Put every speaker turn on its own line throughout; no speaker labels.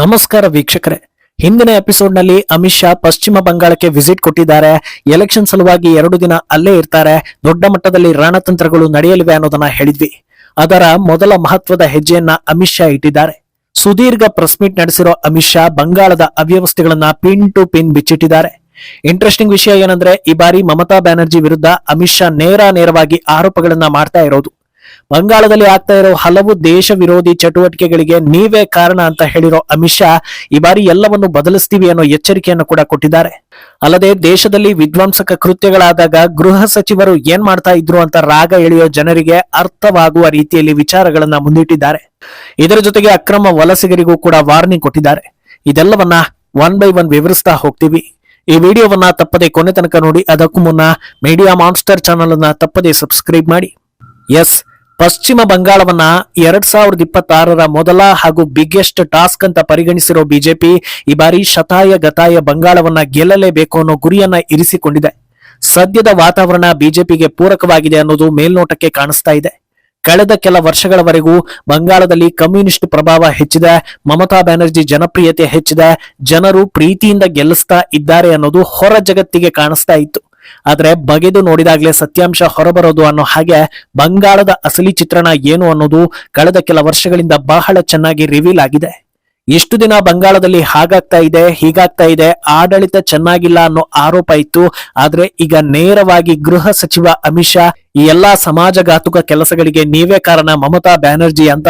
ನಮಸ್ಕಾರ ವೀಕ್ಷಕರೇ. ಹಿಂದಿನ ಎಪಿಸೋಡ್ನಲ್ಲಿ ಅಮಿತ್ ಶಾ ಪಶ್ಚಿಮ ಬಂಗಾಳಕ್ಕೆ ವಿಸಿಟ್ ಕೊಟ್ಟಿದ್ದಾರೆ. ಎಲೆಕ್ಷನ್ ಸಲುವಾಗಿ ಎರಡು ದಿನ ಅಲ್ಲೇ ಇರ್ತಾರೆ. ದೊಡ್ಡ ಮಟ್ಟದಲ್ಲಿ ರಣತಂತ್ರಗಳು ನಡೆಯಲಿವೆ ಅನ್ನೋದನ್ನ ಹೇಳಿದ್ವಿ. ಅದರ ಮೊದಲ ಮಹತ್ವದ ಹೆಜ್ಜೆಯನ್ನ ಅಮಿತ್ ಶಾ ಇಟ್ಟಿದ್ದಾರೆ. ಸುದೀರ್ಘ ಪ್ರೆಸ್ ಮೀಟ್ ನಡೆಸಿರೋ ಅಮಿತ್ ಶಾ ಬಂಗಾಳದ ಅವ್ಯವಸ್ಥೆಗಳನ್ನ ಪಿನ್ ಟು ಪಿನ್ ಬಿಚ್ಚಿಟ್ಟಿದ್ದಾರೆ. ಇಂಟ್ರೆಸ್ಟಿಂಗ್ ವಿಷಯ ಏನಂದ್ರೆ, ಈ ಬಾರಿ ಮಮತಾ ಬ್ಯಾನರ್ಜಿ ವಿರುದ್ಧ ಅಮಿತ್ ಶಾ ನೇರ ನೇರವಾಗಿ ಆರೋಪಗಳನ್ನ ಮಾಡ್ತಾ ಇರೋದು. ಬಂಗಾಳದಲ್ಲಿ ಆಗ್ತಾ ಇರೋ ಹಲವು ದೇಶ ವಿರೋಧಿ ಚಟುವಟಿಕೆಗಳಿಗೆ ನೀವೇ ಕಾರಣ ಅಂತ ಹೇಳಿರೋ ಅಮಿತ್ ಶಾ ಈ ಬಾರಿ ಎಲ್ಲವನ್ನು ಬದಲಿಸ್ತೀವಿ ಅನ್ನೋ ಎಚ್ಚರಿಕೆಯನ್ನು ಕೂಡ ಕೊಟ್ಟಿದ್ದಾರೆ. ಅಲ್ಲದೆ ದೇಶದಲ್ಲಿ ವಿಧ್ವಂಸಕ ಕೃತ್ಯಗಳಾದಾಗ ಗೃಹ ಸಚಿವರು ಏನ್ ಮಾಡ್ತಾ ಇದ್ರು ಅಂತ ರಾಗ ಎಳೆಯೋ ಜನರಿಗೆ ಅರ್ಥವಾಗುವ ರೀತಿಯಲ್ಲಿ ವಿಚಾರಗಳನ್ನ ಮುಂದಿಟ್ಟಿದ್ದಾರೆ. ಇದರ ಜೊತೆಗೆ ಅಕ್ರಮ ವಲಸಿಗರಿಗೂ ಕೂಡ ವಾರ್ನಿಂಗ್ ಕೊಟ್ಟಿದ್ದಾರೆ. ಇದೆಲ್ಲವನ್ನ ಒನ್ ಬೈ ಒನ್ ವಿವರಿಸ್ತಾ ಹೋಗ್ತೀವಿ. ಈ ವಿಡಿಯೋವನ್ನ ತಪ್ಪದೆ ಕೊನೆ ತನಕ ನೋಡಿ, ಅದಕ್ಕೂ ಮುನ್ನ ಮೀಡಿಯಾ ಮಾನ್ಸ್ಟರ್ ಚಾನಲ್ ಅನ್ನ ತಪ್ಪದೆ ಸಬ್ಸ್ಕ್ರೈಬ್ ಮಾಡಿ. ಎಸ್ ಪಶ್ಚಿಮ ಬಂಗಾಳವನ್ನ ಎರಡ್ ಸಾವಿರದ ಇಪ್ಪತ್ತಾರರ ಮೊದಲ ಹಾಗೂ ಬಿಗ್ಗೆಸ್ಟ್ ಟಾಸ್ಕ್ ಅಂತ ಪರಿಗಣಿಸಿರೋ ಬಿಜೆಪಿ ಈ ಬಾರಿ ಶತಾಯ ಗತಾಯ ಬಂಗಾಳವನ್ನ ಗೆಲ್ಲಲೇಬೇಕು ಅನ್ನೋ ಗುರಿಯನ್ನ ಇರಿಸಿಕೊಂಡಿದೆ. ಸದ್ಯದ ವಾತಾವರಣ ಬಿಜೆಪಿಗೆ ಪೂರಕವಾಗಿದೆ ಅನ್ನೋದು ಮೇಲ್ನೋಟಕ್ಕೆ ಕಾಣಿಸ್ತಾ ಇದೆ. ಕಳೆದ ಕೆಲ ವರ್ಷಗಳವರೆಗೂ ಬಂಗಾಳದಲ್ಲಿ ಕಮ್ಯುನಿಸ್ಟ್ ಪ್ರಭಾವ ಹೆಚ್ಚಿದೆ, ಮಮತಾ ಬ್ಯಾನರ್ಜಿ ಜನಪ್ರಿಯತೆ ಹೆಚ್ಚಿದೆ, ಜನರು ಪ್ರೀತಿಯಿಂದ ಗೆಲ್ಲಿಸ್ತಾ ಇದ್ದಾರೆ ಅನ್ನೋದು ಹೊರ ಜಗತ್ತಿಗೆ ಕಾಣಿಸ್ತಾ ಇತ್ತು. ಆದ್ರೆ ಬಗೆದು ನೋಡಿದಾಗ್ಲೇ ಸತ್ಯಾಂಶ ಹೊರಬರೋದು ಅನ್ನೋ ಹಾಗೆ ಬಂಗಾಳದ ಅಸಲಿ ಚಿತ್ರಣ ಏನು ಅನ್ನೋದು ಕಳೆದ ಕೆಲ ವರ್ಷಗಳಿಂದ ಬಹಳ ಚೆನ್ನಾಗಿ ರಿವೀಲ್ ಆಗಿದೆ. ಎಷ್ಟು ದಿನ ಬಂಗಾಳದಲ್ಲಿ ಹಾಗಾಗ್ತಾ ಇದೆ, ಹೀಗಾಗ್ತಾ ಇದೆ, ಆಡಳಿತ ಚೆನ್ನಾಗಿಲ್ಲ ಅನ್ನೋ ಆರೋಪ ಇತ್ತು. ಆದ್ರೆ ಈಗ ನೇರವಾಗಿ ಗೃಹ ಸಚಿವ ಅಮಿತ್ ಶಾ ಈ ಎಲ್ಲಾ ಸಮಾಜಘಾತುಕ ಕೆಲಸಗಳಿಗೆ ನೀವೇ ಕಾರಣ ಮಮತಾ ಬ್ಯಾನರ್ಜಿ ಅಂತ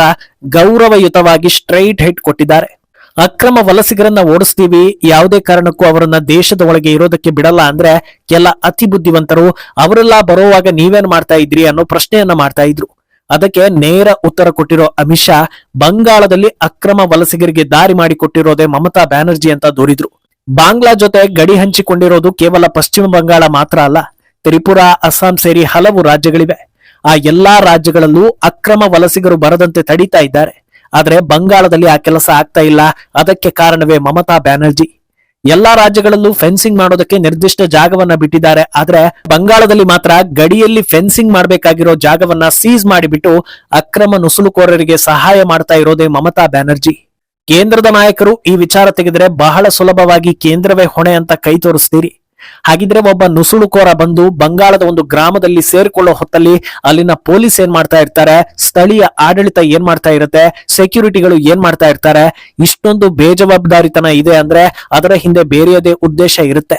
ಗೌರವಯುತವಾಗಿ ಸ್ಟ್ರೈಟ್ ಹೆಡ್ ಕೊಟ್ಟಿದ್ದಾರೆ. ಅಕ್ರಮ ವಲಸಿಗರನ್ನ ಓಡಿಸ್ತೀವಿ. ಯಾವುದೇ ಕಾರಣಕ್ಕೂ ಅವರನ್ನ ದೇಶದ ಒಳಗೆ ಇರೋದಕ್ಕೆ ಬಿಡಲ್ಲ ಅಂದ್ರೆ ಕೆಲ ಅತಿ ಬುದ್ಧಿವಂತರು ಅವರೆಲ್ಲ ಬರೋವಾಗ ನೀವೇನ್ ಮಾಡ್ತಾ ಇದ್ರಿ ಅನ್ನೋ ಪ್ರಶ್ನೆಯನ್ನ ಮಾಡ್ತಾ ಇದ್ರು. ಅದಕ್ಕೆ ನೇರ ಉತ್ತರ ಕೊಟ್ಟಿರೋ ಅಮಿತ್ ಶಾ ಬಂಗಾಳದಲ್ಲಿ ಅಕ್ರಮ ವಲಸಿಗರಿಗೆ ದಾರಿ ಮಾಡಿ ಮಾಡಿಕೊಟ್ಟಿರೋದೇ ಮಮತಾ ಬ್ಯಾನರ್ಜಿ ಅಂತ ದೂರಿದ್ರು. ಬಾಂಗ್ಲಾ ಜೊತೆ ಗಡಿ ಹಂಚಿಕೊಂಡಿರೋದು ಕೇವಲ ಪಶ್ಚಿಮ ಬಂಗಾಳ ಮಾತ್ರ ಅಲ್ಲ, ತ್ರಿಪುರಾ, ಅಸ್ಸಾಂ ಸೇರಿ ಹಲವು ರಾಜ್ಯಗಳಿವೆ. ಆ ಎಲ್ಲಾ ರಾಜ್ಯಗಳಲ್ಲೂ ಅಕ್ರಮ ವಲಸಿಗರು ಬರದಂತೆ ತಡೀತಾ ಇದ್ದಾರೆ. ಆದ್ರೆ ಬಂಗಾಳದಲ್ಲಿ ಆ ಕೆಲಸ ಆಗ್ತಾ ಇಲ್ಲ. ಅದಕ್ಕೆ ಕಾರಣವೇ ಮಮತಾ ಬ್ಯಾನರ್ಜಿ. ಎಲ್ಲಾ ರಾಜ್ಯಗಳಲ್ಲೂ ಫೆನ್ಸಿಂಗ್ ಮಾಡೋದಕ್ಕೆ ನಿರ್ದಿಷ್ಟ ಜಾಗವನ್ನ ಬಿಟ್ಟಿದ್ದಾರೆ. ಆದ್ರೆ ಬಂಗಾಳದಲ್ಲಿ ಮಾತ್ರ ಗಡಿಯಲ್ಲಿ ಫೆನ್ಸಿಂಗ್ ಮಾಡಬೇಕಾಗಿರೋ ಜಾಗವನ್ನ ಸೀಸ್ ಮಾಡಿಬಿಟ್ಟು ಅಕ್ರಮ ನುಸುಳುಕೋರರಿಗೆ ಸಹಾಯ ಮಾಡ್ತಾ ಇರೋದೇ ಮಮತಾ ಬ್ಯಾನರ್ಜಿ. ಕೇಂದ್ರದ ನಾಯಕರು ಈ ವಿಚಾರ ತೆಗೆದರೆ ಬಹಳ ಸುಲಭವಾಗಿ ಕೇಂದ್ರವೇ ಹೊಣೆ ಅಂತ ಕೈ ತೋರಿಸ್ತೀರಿ. ಹಾಗಿದ್ರೆ ಒಬ್ಬ ನುಸುಳುಕೋರ ಬಂದು ಬಂಗಾಳದ ಒಂದು ಗ್ರಾಮದಲ್ಲಿ ಸೇರಿಕೊಳ್ಳೋ ಹೊತ್ತಲ್ಲಿ ಅಲ್ಲಿನ ಪೊಲೀಸ್ ಏನ್ ಮಾಡ್ತಾ ಇರ್ತಾರೆ? ಸ್ಥಳೀಯ ಆಡಳಿತ ಏನ್ ಮಾಡ್ತಾ ಇರುತ್ತೆ? ಸೆಕ್ಯೂರಿಟಿಗಳು ಏನ್ ಮಾಡ್ತಾ ಇರ್ತಾರೆ? ಇಷ್ಟೊಂದು ಬೇಜವಾಬ್ದಾರಿತನ ಇದೆ ಅಂದ್ರೆ ಅದರ ಹಿಂದೆ ಬೇರೆಯದೇ ಉದ್ದೇಶ ಇರುತ್ತೆ.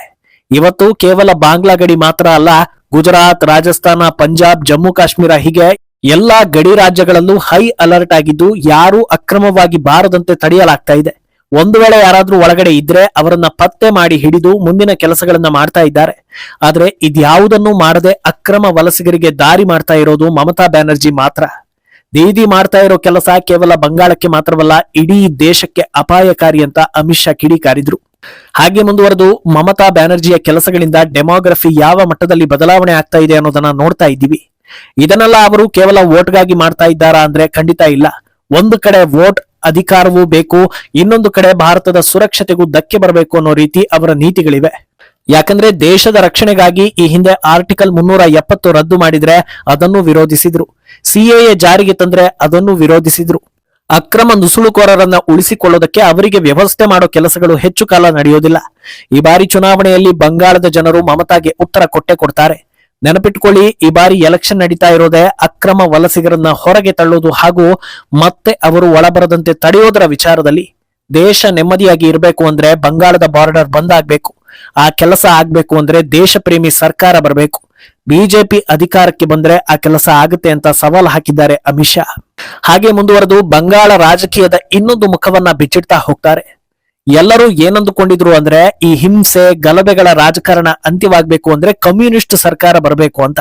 ಇವತ್ತು ಕೇವಲ ಬಾಂಗ್ಲಾ ಗಡಿ ಮಾತ್ರ ಅಲ್ಲ, ಗುಜರಾತ್, ರಾಜಸ್ಥಾನ, ಪಂಜಾಬ್, ಜಮ್ಮು, ಕಾಶ್ಮೀರ ಹೀಗೆ ಎಲ್ಲಾ ಗಡಿ ರಾಜ್ಯಗಳಲ್ಲೂ ಹೈ ಅಲರ್ಟ್ ಆಗಿದ್ದು ಯಾರೂ ಅಕ್ರಮವಾಗಿ ಬಾರದಂತೆ ತಡೆಯಲಾಗ್ತಾ ಇದೆ. ಒಂದು ವೇಳೆ ಯಾರಾದ್ರೂ ಒಳಗಡೆ ಇದ್ರೆ ಅವರನ್ನ ಪತ್ತೆ ಮಾಡಿ ಹಿಡಿದು ಮುಂದಿನ ಕೆಲಸಗಳನ್ನ ಮಾಡ್ತಾ ಇದ್ದಾರೆ. ಆದ್ರೆ ಇದ್ಯಾವುದನ್ನು ಮಾಡದೆ ಅಕ್ರಮ ವಲಸಿಗರಿಗೆ ದಾರಿ ಮಾಡ್ತಾ ಇರೋದು ಮಮತಾ ಬ್ಯಾನರ್ಜಿ ಮಾತ್ರ. ದೀದಿ ಮಾಡ್ತಾ ಇರೋ ಕೆಲಸ ಕೇವಲ ಬಂಗಾಳಕ್ಕೆ ಮಾತ್ರವಲ್ಲ, ಇಡೀ ದೇಶಕ್ಕೆ ಅಪಾಯಕಾರಿ ಅಂತ ಅಮಿತ್ ಶಾ ಕಿಡಿಕಾರಿದ್ರು. ಹಾಗೆ ಮುಂದುವರೆದು ಮಮತಾ ಬ್ಯಾನರ್ಜಿಯ ಕೆಲಸಗಳಿಂದ ಡೆಮೋಗ್ರಫಿ ಯಾವ ಮಟ್ಟದಲ್ಲಿ ಬದಲಾವಣೆ ಆಗ್ತಾ ಇದೆ ಅನ್ನೋದನ್ನ ನೋಡ್ತಾ ಇದ್ದೀವಿ. ಇದನ್ನೆಲ್ಲ ಅವರು ಕೇವಲ ವೋಟ್ಗಾಗಿ ಮಾಡ್ತಾ ಇದ್ದಾರಾ ಅಂದ್ರೆ ಖಂಡಿತ ಇಲ್ಲ. ಒಂದು ಕಡೆ ವೋಟ್ ಅಧಿಕಾರವೂ ಬೇಕು, ಇನ್ನೊಂದು ಕಡೆ ಭಾರತದ ಸುರಕ್ಷತೆಗೂ ಧಕ್ಕೆ ಬರಬೇಕು ಅನ್ನೋ ರೀತಿ ಅವರ ನೀತಿಗಳಿವೆ. ಯಾಕಂದ್ರೆ ದೇಶದ ರಕ್ಷಣೆಗಾಗಿ ಈ ಹಿಂದೆ ಆರ್ಟಿಕಲ್ ಮುನ್ನೂರ ಎಪ್ಪತ್ತು ರದ್ದು ಮಾಡಿದ್ರೆ ಅದನ್ನು ವಿರೋಧಿಸಿದ್ರು. ಸಿಎಎ ಜಾರಿಗೆ ತಂದ್ರೆ ಅದನ್ನು ವಿರೋಧಿಸಿದ್ರು. ಅಕ್ರಮ ನುಸುಳುಕೋರರನ್ನ ಉಳಿಸಿಕೊಳ್ಳೋದಕ್ಕೆ ಅವರಿಗೆ ವ್ಯವಸ್ಥೆ ಮಾಡೋ ಕೆಲಸಗಳು ಹೆಚ್ಚು ಕಾಲ ನಡೆಯೋದಿಲ್ಲ. ಈ ಬಾರಿ ಚುನಾವಣೆಯಲ್ಲಿ ಬಂಗಾಳದ ಜನರು ಮಮತಾಗೆ ಉತ್ತರ ಕೊಟ್ಟೆ ಕೊಡ್ತಾರೆ. ನೆನಪಿಟ್ಕೊಳ್ಳಿ, ಈ ಬಾರಿ ಎಲೆಕ್ಷನ್ ನಡೀತಾ ಇರೋದೇ ಅಕ್ರಮ ವಲಸಿಗರನ್ನ ಹೊರಗೆ ತಳ್ಳೋದು ಹಾಗೂ ಮತ್ತೆ ಅವರು ಒಳಬರದಂತೆ ತಡೆಯೋದರ ವಿಚಾರದಲ್ಲಿ ದೇಶ ನೆಮ್ಮದಿಯಾಗಿ ಇರಬೇಕು ಅಂದ್ರೆ ಬಂಗಾಳದ ಬಾರ್ಡರ್ ಬಂದ್ ಆಗ್ಬೇಕು ಆ ಕೆಲಸ ಆಗ್ಬೇಕು ಅಂದ್ರೆ ದೇಶ ಪ್ರೇಮಿ ಸರ್ಕಾರ ಬರಬೇಕು. ಬಿಜೆಪಿ ಅಧಿಕಾರಕ್ಕೆ ಬಂದ್ರೆ ಆ ಕೆಲಸ ಆಗುತ್ತೆ ಅಂತ ಸವಾಲ್ ಹಾಕಿದ್ದಾರೆ ಅಮಿತ್ ಶಾ. ಹಾಗೆ ಮುಂದುವರೆದು ಬಂಗಾಳ ರಾಜಕೀಯದ ಇನ್ನೊಂದು ಮುಖವನ್ನ ಬಿಚ್ಚಿಡ್ತಾ ಹೋಗ್ತಾರೆ. ಎಲ್ಲರೂ ಏನಂದುಕೊಂಡಿದ್ರು ಅಂದ್ರೆ ಈ ಹಿಂಸೆ, ಗಲಭೆಗಳ ರಾಜಕಾರಣ ಅಂತ್ಯವಾಗಬೇಕು ಅಂದ್ರೆ ಕಮ್ಯುನಿಸ್ಟ್ ಸರ್ಕಾರ ಬರಬೇಕು ಅಂತ.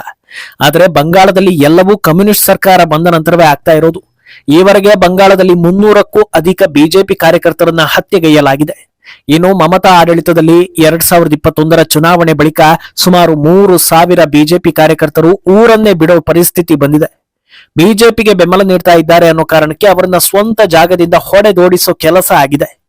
ಆದ್ರೆ ಬಂಗಾಳದಲ್ಲಿ ಎಲ್ಲವೂ ಕಮ್ಯುನಿಸ್ಟ್ ಸರ್ಕಾರ ಬಂದ ನಂತರವೇ ಆಗ್ತಾ ಇರೋದು. ಈವರೆಗೆ ಬಂಗಾಳದಲ್ಲಿ ಮುನ್ನೂರಕ್ಕೂ ಅಧಿಕ ಬಿಜೆಪಿ ಕಾರ್ಯಕರ್ತರನ್ನ ಹತ್ಯೆಗೈಯಲಾಗಿದೆ. ಇನ್ನು ಮಮತಾ ಆಡಳಿತದಲ್ಲಿ ಎರಡ್ ಸಾವಿರದ ಇಪ್ಪತ್ತೊಂದರ ಚುನಾವಣೆ ಬಳಿಕ ಸುಮಾರು ಮೂರು ಸಾವಿರ ಬಿಜೆಪಿ ಕಾರ್ಯಕರ್ತರು ಊರನ್ನೇ ಬಿಡೋ ಪರಿಸ್ಥಿತಿ ಬಂದಿದೆ. ಬಿಜೆಪಿಗೆ ಬೆಂಬಲ ನೀಡ್ತಾ ಇದ್ದಾರೆ ಅನ್ನೋ ಕಾರಣಕ್ಕೆ ಅವರನ್ನ ಸ್ವಂತ ಜಾಗದಿಂದ ಹೊಡೆದೋಡಿಸೋ ಕೆಲಸ ಆಗಿದೆ.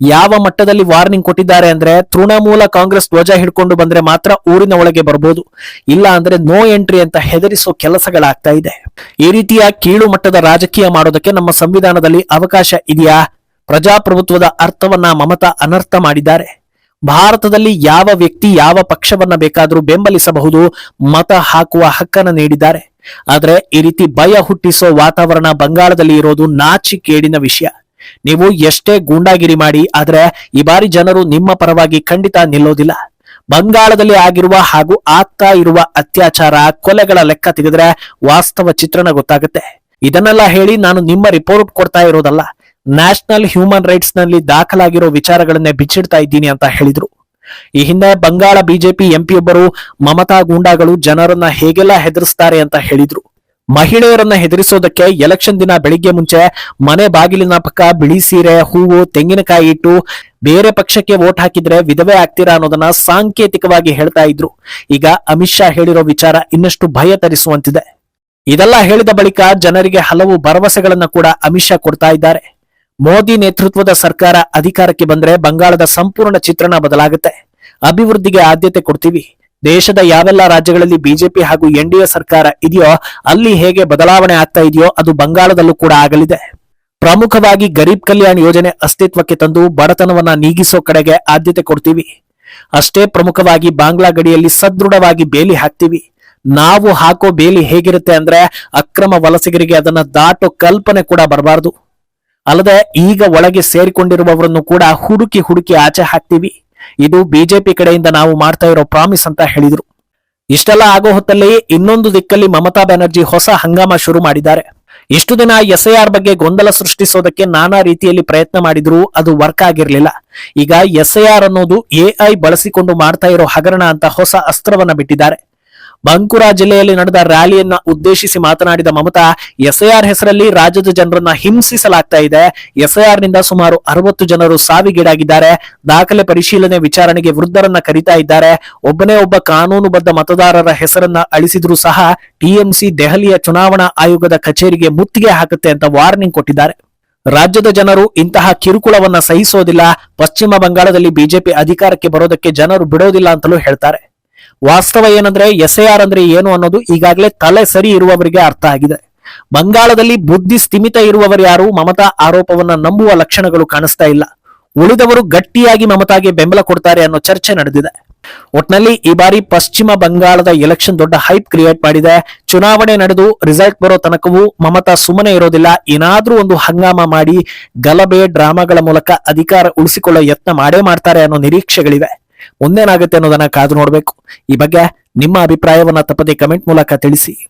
ಯಾವ ಮಟ್ಟದಲ್ಲಿ ವಾರ್ನಿಂಗ್ ಕೊಟ್ಟಿದ್ದಾರೆ ಅಂದ್ರೆ ತೃಣಮೂಲ ಕಾಂಗ್ರೆಸ್ ಧ್ವಜ ಹಿಡ್ಕೊಂಡು ಬಂದ್ರೆ ಮಾತ್ರ ಊರಿನ ಒಳಗೆ ಬರ್ಬೋದು. ಇಲ್ಲ ಅಂದ್ರೆ ನೋ ಎಂಟ್ರಿ ಅಂತ ಹೆದರಿಸೋ ಕೆಲಸಗಳಾಗ್ತಾ ಇದೆ. ಈ ರೀತಿಯ ಕೀಳು ಮಟ್ಟದ ರಾಜಕೀಯ ಮಾಡೋದಕ್ಕೆ ನಮ್ಮ ಸಂವಿಧಾನದಲ್ಲಿ ಅವಕಾಶ ಇದೆಯಾ? ಪ್ರಜಾಪ್ರಭುತ್ವದ ಅರ್ಥವನ್ನ ಮಮತಾ ಅನರ್ಥ ಮಾಡಿದ್ದಾರೆ. ಭಾರತದಲ್ಲಿ ಯಾವ ವ್ಯಕ್ತಿ ಯಾವ ಪಕ್ಷವನ್ನ ಬೇಕಾದರೂ ಬೆಂಬಲಿಸಬಹುದು, ಮತ ಹಾಕುವ ಹಕ್ಕನ್ನ ನೀಡಿದ್ದಾರೆ. ಆದ್ರೆ ಈ ರೀತಿ ಭಯ ಹುಟ್ಟಿಸೋ ವಾತಾವರಣ ಬಂಗಾಳದಲ್ಲಿ ಇರೋದು ನಾಚಿಕೇಡಿನ ವಿಷಯ. ನೀವು ಎಷ್ಟೇ ಗೂಂಡಾಗಿರಿ ಮಾಡಿ, ಆದ್ರೆ ಈ ಬಾರಿ ಜನರು ನಿಮ್ಮ ಪರವಾಗಿ ಖಂಡಿತ ನಿಲ್ಲೋದಿಲ್ಲ. ಬಂಗಾಳದಲ್ಲಿ ಆಗಿರುವ ಹಾಗೂ ಆಗ್ತಾ ಇರುವ ಅತ್ಯಾಚಾರ, ಕೊಲೆಗಳ ಲೆಕ್ಕ ತೆಗೆದ್ರೆ ವಾಸ್ತವ ಚಿತ್ರಣ ಗೊತ್ತಾಗುತ್ತೆ. ಇದನ್ನೆಲ್ಲ ಹೇಳಿ ನಾನು ನಿಮ್ಮ ರಿಪೋರ್ಟ್ ಕೊಡ್ತಾ ಇರೋದಲ್ಲ. ನ್ಯಾಷನಲ್ ಹ್ಯೂಮನ್ ರೈಟ್ಸ್ನಲ್ಲಿ ದಾಖಲಾಗಿರೋ ವಿಚಾರಗಳನ್ನೇ ಬಿಚ್ಚಿಡ್ತಾ ಇದ್ದೀನಿ ಅಂತ ಹೇಳಿದ್ರು. ಈ ಹಿಂದೆ ಬಂಗಾಳ ಬಿಜೆಪಿ ಎಂಪಿಯೊಬ್ಬರು ಮಮತಾ ಗೂಂಡಾಗಳು ಜನರನ್ನ ಹೇಗೆಲ್ಲ ಹೆದರಿಸ್ತಾರೆ ಅಂತ ಹೇಳಿದ್ರು. ಮಹಿಳೆಯರನ್ನ ಹೆದರಿಸೋದಕ್ಕೆ ಎಲೆಕ್ಷನ್ ದಿನ ಬೆಳಿಗ್ಗೆ ಮುಂಚೆ ಮನೆ ಬಾಗಿಲಿನ ಪಕ್ಕ ಬಿಳಿ ಸೀರೆ, ಹೂವು, ತೆಂಗಿನಕಾಯಿ ಇಟ್ಟು ಬೇರೆ ಪಕ್ಷಕ್ಕೆ ವೋಟ್ ಹಾಕಿದ್ರೆ ವಿಧವೆ ಆಗ್ತೀರಾ ಅನ್ನೋದನ್ನ ಸಾಂಕೇತಿಕವಾಗಿ ಹೇಳ್ತಾ ಇದ್ರು. ಈಗ ಅಮಿತ್ ಶಾ ಹೇಳಿರೋ ವಿಚಾರ ಇನ್ನಷ್ಟು ಭಯ ತರಿಸುವಂತಿದೆ. ಇದೆಲ್ಲ ಹೇಳಿದ ಬಳಿಕ ಜನರಿಗೆ ಹಲವು ಭರವಸೆಗಳನ್ನ ಕೂಡ ಅಮಿತ್ ಶಾ ಕೊಡ್ತಾ ಇದ್ದಾರೆ. ಮೋದಿ ನೇತೃತ್ವದ ಸರ್ಕಾರ ಅಧಿಕಾರಕ್ಕೆ ಬಂದ್ರೆ ಬಂಗಾಳದ ಸಂಪೂರ್ಣ ಚಿತ್ರಣ ಬದಲಾಗುತ್ತೆ. ಅಭಿವೃದ್ಧಿಗೆ ಆದ್ಯತೆ ಕೊಡ್ತೀವಿ. ದೇಶದ ಯಾವೆಲ್ಲ ರಾಜ್ಯಗಳಲ್ಲಿ ಬಿಜೆಪಿ ಹಾಗೂ ಎನ್ಡಿಎ ಸರ್ಕಾರ ಇದೆಯೋ ಅಲ್ಲಿ ಹೇಗೆ ಬದಲಾವಣೆ ಆಗ್ತಾ ಇದೆಯೋ ಅದು ಬಂಗಾಳದಲ್ಲೂ ಕೂಡ ಆಗಲಿದೆ. ಪ್ರಮುಖವಾಗಿ ಗರೀಬ್ ಕಲ್ಯಾಣ್ ಯೋಜನೆ ಅಸ್ತಿತ್ವಕ್ಕೆ ತಂದು ಬಡತನವನ್ನ ನೀಗಿಸೋ ಕಡೆಗೆ ಆದ್ಯತೆ ಕೊಡ್ತೀವಿ. ಅಷ್ಟೇ ಪ್ರಮುಖವಾಗಿ ಬಾಂಗ್ಲಾ ಗಡಿಯಲ್ಲಿ ಸದೃಢವಾಗಿ ಬೇಲಿ ಹಾಕ್ತೀವಿ. ನಾವು ಹಾಕೋ ಬೇಲಿ ಹೇಗಿರುತ್ತೆ ಅಂದ್ರೆ ಅಕ್ರಮ ವಲಸಿಗರಿಗೆ ಅದನ್ನ ದಾಟೋ ಕಲ್ಪನೆ ಕೂಡ ಬರಬಾರದು. ಅಲ್ಲದೆ ಈಗ ಒಳಗೆ ಸೇರಿಕೊಂಡಿರುವವರನ್ನು ಕೂಡ ಹುಡುಕಿ ಹುಡುಕಿ ಆಚೆ ಹಾಕ್ತೀವಿ. ಇದು ಬಿಜೆಪಿ ಕಡೆಯಿಂದ ನಾವು ಮಾಡ್ತಾ ಇರೋ ಪ್ರಾಮಿಸ್ ಅಂತ ಹೇಳಿದ್ರು. ಇಷ್ಟೆಲ್ಲ ಆಗೋ ಹೊತ್ತಲ್ಲಿ ಇನ್ನೊಂದು ದಿಕ್ಕಲ್ಲಿ ಮಮತಾ ಬ್ಯಾನರ್ಜಿ ಹೊಸ ಹಂಗಾಮ ಶುರು ಮಾಡಿದ್ದಾರೆ. ಇಷ್ಟು ದಿನ ಎಸ್ಐಆರ್ ಬಗ್ಗೆ ಗೊಂದಲ ಸೃಷ್ಟಿಸೋದಕ್ಕೆ ನಾನಾ ರೀತಿಯಲ್ಲಿ ಪ್ರಯತ್ನ ಮಾಡಿದ್ರು ಅದು ವರ್ಕ್ ಆಗಿರ್ಲಿಲ್ಲ. ಈಗ ಎಸ್ಐಆರ್ ಅನ್ನೋದು ಎಐ ಬಳಸಿಕೊಂಡು ಮಾಡ್ತಾ ಇರೋ ಹಗರಣ ಅಂತ ಹೊಸ ಅಸ್ತ್ರವನ್ನ ಬಿಟ್ಟಿದ್ದಾರೆ. ಬಂಕುರಾ ಜಿಲ್ಲೆಯಲ್ಲಿ ನಡೆದ ರ್ಯಾಲಿಯನ್ನ ಉದ್ದೇಶಿಸಿ ಮಾತನಾಡಿದ ಮಮತಾ, ಎಸ್ಐಆರ್ ಹೆಸರಲ್ಲಿ ರಾಜ್ಯದ ಜನರನ್ನ ಹಿಂಸಿಸಲಾಗ್ತಾ ಇದೆ. ಎಸ್ಐಆರ್ನಿಂದ ಸುಮಾರು ಅರವತ್ತು ಜನರು ಸಾವಿಗೀಡಾಗಿದ್ದಾರೆ. ದಾಖಲೆ ಪರಿಶೀಲನೆ ವಿಚಾರಣೆಗೆ ವೃದ್ಧರನ್ನ ಕರೀತಾ ಇದ್ದಾರೆ. ಒಬ್ಬನೇ ಒಬ್ಬ ಕಾನೂನುಬದ್ಧ ಮತದಾರರ ಹೆಸರನ್ನ ಅಳಿಸಿದ್ರೂ ಸಹ ಟಿಎಂಸಿ ದೆಹಲಿಯ ಚುನಾವಣಾ ಆಯೋಗದ ಕಚೇರಿಗೆ ಮುತ್ತಿಗೆ ಹಾಕುತ್ತೆ ಅಂತ ವಾರ್ನಿಂಗ್ ಕೊಟ್ಟಿದ್ದಾರೆ. ರಾಜ್ಯದ ಜನರು ಇಂತಹ ಕಿರುಕುಳವನ್ನ ಸಹಿಸೋದಿಲ್ಲ. ಪಶ್ಚಿಮ ಬಂಗಾಳದಲ್ಲಿ ಬಿಜೆಪಿ ಅಧಿಕಾರಕ್ಕೆ ಬರೋದಕ್ಕೆ ಜನರು ಬಿಡೋದಿಲ್ಲ ಅಂತಲೂ ಹೇಳ್ತಾರೆ. ವಾಸ್ತವ ಏನಂದ್ರೆ ಎಸ್ ಎ ಆರ್ ಅಂದ್ರೆ ಏನು ಅನ್ನೋದು ಈಗಾಗಲೇ ತಲೆ ಸರಿ ಇರುವವರಿಗೆ ಅರ್ಥ ಆಗಿದೆ. ಬಂಗಾಳದಲ್ಲಿ ಬುದ್ಧಿ ಸ್ಥಿಮಿತ ಇರುವವರು ಯಾರು? ಮಮತಾ ಆರೋಪವನ್ನ ನಂಬುವ ಲಕ್ಷಣಗಳು ಕಾಣಿಸ್ತಾ ಇಲ್ಲ. ಉಳಿದವರು ಗಟ್ಟಿಯಾಗಿ ಮಮತಾಗೆ ಬೆಂಬಲ ಕೊಡ್ತಾರೆ ಅನ್ನೋ ಚರ್ಚೆ ನಡೆದಿದೆ. ಒಟ್ನಲ್ಲಿ ಈ ಬಾರಿ ಪಶ್ಚಿಮ ಬಂಗಾಳದ ಎಲೆಕ್ಷನ್ ದೊಡ್ಡ ಹೈಪ್ ಕ್ರಿಯೇಟ್ ಮಾಡಿದೆ. ಚುನಾವಣೆ ನಡೆದು ರಿಸಲ್ಟ್ ಬರೋ ತನಕವೂ ಮಮತಾ ಸುಮ್ಮನೆ ಇರೋದಿಲ್ಲ. ಏನಾದ್ರೂ ಒಂದು ಹಂಗಾಮ ಮಾಡಿ ಗಲಭೆ, ಡ್ರಾಮಾಗಳ ಮೂಲಕ ಅಧಿಕಾರ ಉಳಿಸಿಕೊಳ್ಳೋ ಯತ್ನ ಮಾಡೇ ಮಾಡ್ತಾರೆ ಅನ್ನೋ ನಿರೀಕ್ಷೆಗಳಿವೆ. ಮುಂದೇನಾಗುತ್ತೆ ಅನ್ನೋದನ್ನ ಕಾದು ನೋಡಬೇಕು. ಈ ಬಗ್ಗೆ ನಿಮ್ಮ ಅಭಿಪ್ರಾಯವನ್ನ ತಪ್ಪದೆ ಕಮೆಂಟ್ ಮೂಲಕ ತಿಳಿಸಿ.